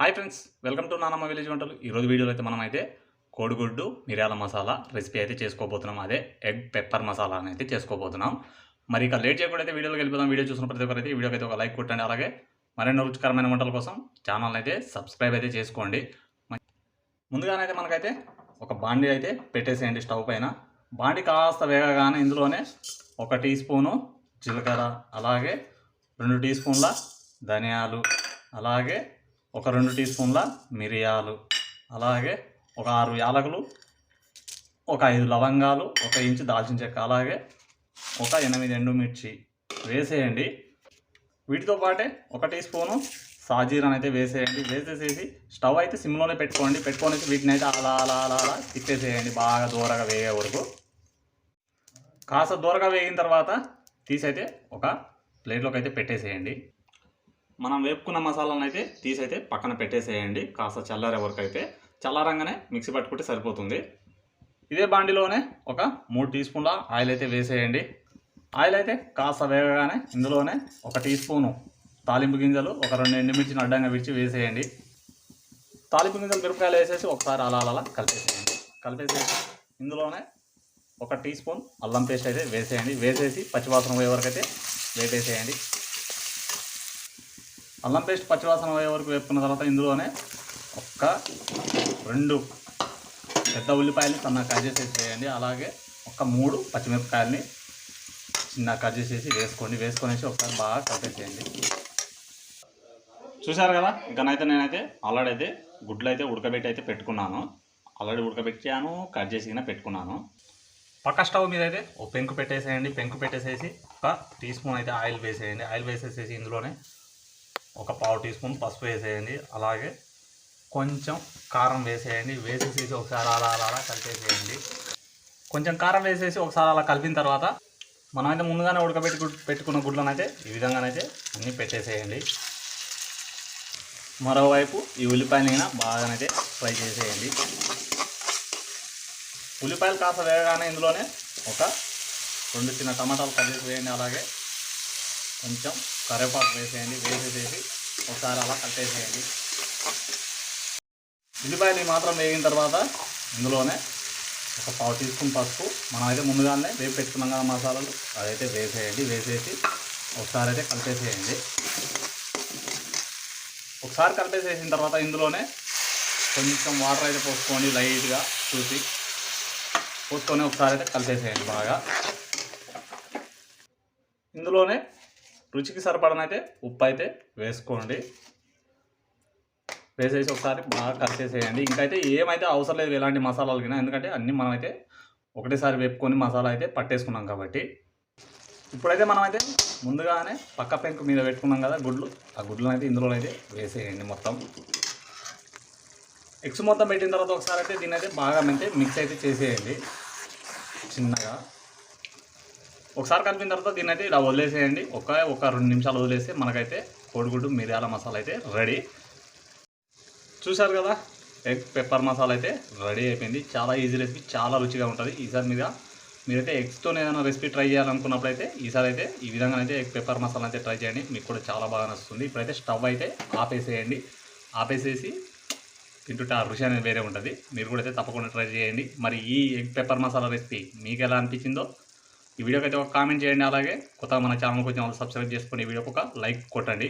Hi friends welcome to నానమ్మ village వంటలు. ఈరోజు వీడియోలో అయితే మనం అయితే కోడిగుడ్డు మిరియాల మసాలా రెసిపీ అయితే చేసుకోబోతున్నాం. అదే ఎగ్ పెప్పర్ మసాలా అయితే చేసుకోబోతున్నాం. మరి ఇక లేట్ చేయకుండా అయితే వీడియోలోకి వెళ్ళిపోదాం. వీడియో చూసిన ప్రతి ఒక్కరైతే ఈ వీడియోకి అయితే ఒక లైక్ కొట్టండి. అలాగే మరెన్నో రుచికరమైన వంటల కోసం ఛానల్ అయితే సబ్స్క్రైబ్ అయితే చేసుకోండి. ముందుగానైతే మనకైతే ఒక బాండి అయితే పెట్టేసేయండి స్టవ్ పైన. బాండి కాస్త వేగగానే ఇందులోనే ఒక టీ స్పూను జీలకర్ర అలాగే రెండు టీ స్పూన్ల ధనియాలు అలాగే ఒక రెండు టీ స్పూన్ల మిరియాలు అలాగే ఒక ఆరు యాలకులు ఒక ఐదు లవంగాలు ఒక ఇంచు దాల్చిన చెక్క అలాగే ఒక ఎనిమిది ఎండుమిర్చి వేసేయండి. వీటితో పాటే ఒక టీ స్పూను సాజీరాని అయితే వేసేయండి. వేసేసేసి స్టవ్ అయితే సిమ్లోనే పెట్టుకోండి. పెట్టుకొని వీటిని అయితే అలా అలా అలా అలా తిప్పేసేయండి. బాగా దూరగా వేగే వరకు. కాస్త దూరగా వేగిన తర్వాత తీసైతే ఒక ప్లేట్లోకి అయితే పెట్టేసేయండి. మనం వేపుకున్న మసాలాను అయితే తీసైతే పక్కన పెట్టేసేయండి. కాస్త చల్లారే వరకు అయితే. చల్లారంగానే మిక్సీ పట్టుకుంటే సరిపోతుంది. ఇదే బాండిలోనే ఒక మూడు టీ స్పూన్ల ఆయిల్ అయితే వేసేయండి. ఆయిల్ అయితే కాస్త వేగగానే ఇందులోనే ఒక టీ స్పూను తాలింపు గింజలు ఒక రెండు ఎండుమిర్చిని అడ్డంగా విడిచి వేసేయండి. తాలింపు గింజలు మిరపకాయలు వేసేసి ఒకసారి అలా అలా అలా కలిపేసేయండి. కలిపేసేసి ఇందులోనే ఒక టీ స్పూన్ అల్లం పేస్ట్ అయితే వేసేయండి. వేసేసి పచ్చివాసన పోయే వరకు అయితే వేపేసేయండి. అల్లం పేస్ట్ పచ్చివాసన అయ్యే వరకు వేపుకున్న తర్వాత ఇందులోనే ఒక్క రెండు పెద్ద ఉల్లిపాయలు సన్నగా కట్ చేసేసి వేయండి. అలాగే ఒక మూడు పచ్చిమిరపకాయలని చిన్న కట్ చేసేసి వేసుకోండి. వేసుకొనేసి ఒకసారి బాగా కలిపేసేయండి. చూశారు కదా? ఇకనైతే నేనైతే ఆల్రెడీ అయితే గుడ్లు అయితే ఉడకబెట్టి అయితే పెట్టుకున్నాను. ఆల్రెడీ ఉడకబెట్టాను కట్ చేసి పెట్టుకున్నాను. పక్క స్టవ్ మీద అయితే ఒక పెంకు పెట్టేసేయండి. పెంకు పెట్టేసేసి ఒక టీ స్పూన్ అయితే ఆయిల్ వేసేయండి. ఆయిల్ వేసేసేసి ఇందులోనే ఒక పావు టీ స్పూన్ పసుపు వేసేయండి. అలాగే కొంచెం కారం వేసేయండి. వేసేసేసి ఒకసారి అలా అలా అలా కలిపేసేయండి. కొంచెం కారం వేసేసి ఒకసారి అలా కలిపిన తర్వాత మనమైతే ముందుగానే ఉడకబెట్టి పెట్టుకున్న గుడ్లనైతే ఈ విధంగానైతే అన్నీ పెట్టేసేయండి. మరోవైపు ఈ ఉల్లిపాయలైనా బాగానైతే ఫ్రై చేసేయండి. ఉల్లిపాయలు కాస్త వేయగానే ఇందులోనే ఒక రెండు చిన్న టమాటాలు కట్ చేసి వేయండి. అలాగే కొంచెం కరివేపాకు వేసేయండి వేసేసేసి ఒకసారి అలా కట్టేసేయండి. ఉల్లిపాయలు మాత్రం వేగిన తర్వాత ఇందులోనే ఒక పావు టీ స్పూన్ పసుపు. మనం అయితే ముందుగానే వేపు పెట్టుకున్నాం కదా మసాలాలు. అదైతే వేసేయండి వేసేసి ఒకసారి అయితే కలిపేసేయండి. ఒకసారి కలిపేసేసిన తర్వాత ఇందులోనే కొంచెం వాటర్ అయితే పోసుకొని లైట్గా చూసి పోసుకొని ఒకసారి అయితే కలిపేసేయండి బాగా. ఇందులోనే రుచికి సరిపడనైతే ఉప్పు అయితే వేసుకోండి. వేసేసి ఒకసారి బాగా కలిపేసేయండి ఇంకైతే ఏమైతే అవసరం లేదు ఎలాంటి మసాలాలు కింద ఎందుకంటే అన్నీ మనమైతే ఒకటేసారి వేపుకొని మసాలా అయితే పట్టేసుకున్నాం కాబట్టి. ఇప్పుడైతే మనమైతే ముందుగానే పక్క పెంకు మీద పెట్టుకున్నాం కదా గుడ్లు. ఆ గుడ్లను అయితే ఇందులో అయితే వేసేయండి మొత్తం. ఎగ్స్ మొత్తం పెట్టిన తర్వాత ఒకసారి అయితే దీన్ని అయితే బాగా అయితే మిక్స్ అయితే చేసేయండి. చిన్నగా. ఒకసారి కలిపిన తర్వాత దీన్ని అయితే ఇలా వదిలేసేయండి. ఒక ఒక రెండు నిమిషాలు వదిలేస్తే మనకైతే కోడిగుడ్డు మిరియాల మసాలా అయితే రెడీ. చూశారు కదా ఎగ్ పెప్పర్ మసాలా అయితే రెడీ అయిపోయింది. చాలా ఈజీ రెసిపీ చాలా రుచిగా ఉంటుంది. ఈసారి మీద మీరైతే ఎగ్స్తో ఏదైనా రెసిపీ ట్రై చేయాలనుకున్నప్పుడు అయితే ఈసారి అయితే ఈ విధంగా అయితే ఎగ్ పెప్పర్ మసాలా అయితే ట్రై చేయండి. మీకు కూడా చాలా బాగా నచ్చుతుంది. ఇప్పుడైతే స్టవ్ అయితే ఆపేసేయండి. ఆపేసేసి తింటుంటే ఆ రుచి అనేది వేరే ఉంటుంది. మీరు కూడా అయితే తప్పకుండా ట్రై చేయండి. మరి ఈ ఎగ్ పెప్పర్ మసాలా రెసిపీ మీకు ఎలా అనిపించిందో ఈ వీడియోకి అయితే ఒక కామెంట్ చేయండి అలాగే కొత్త మన ఛానల్ కొంచెం సబ్స్క్రైబ్ చేసుకొని ఈ వీడియోకి ఒక లైక్ కొట్టండి.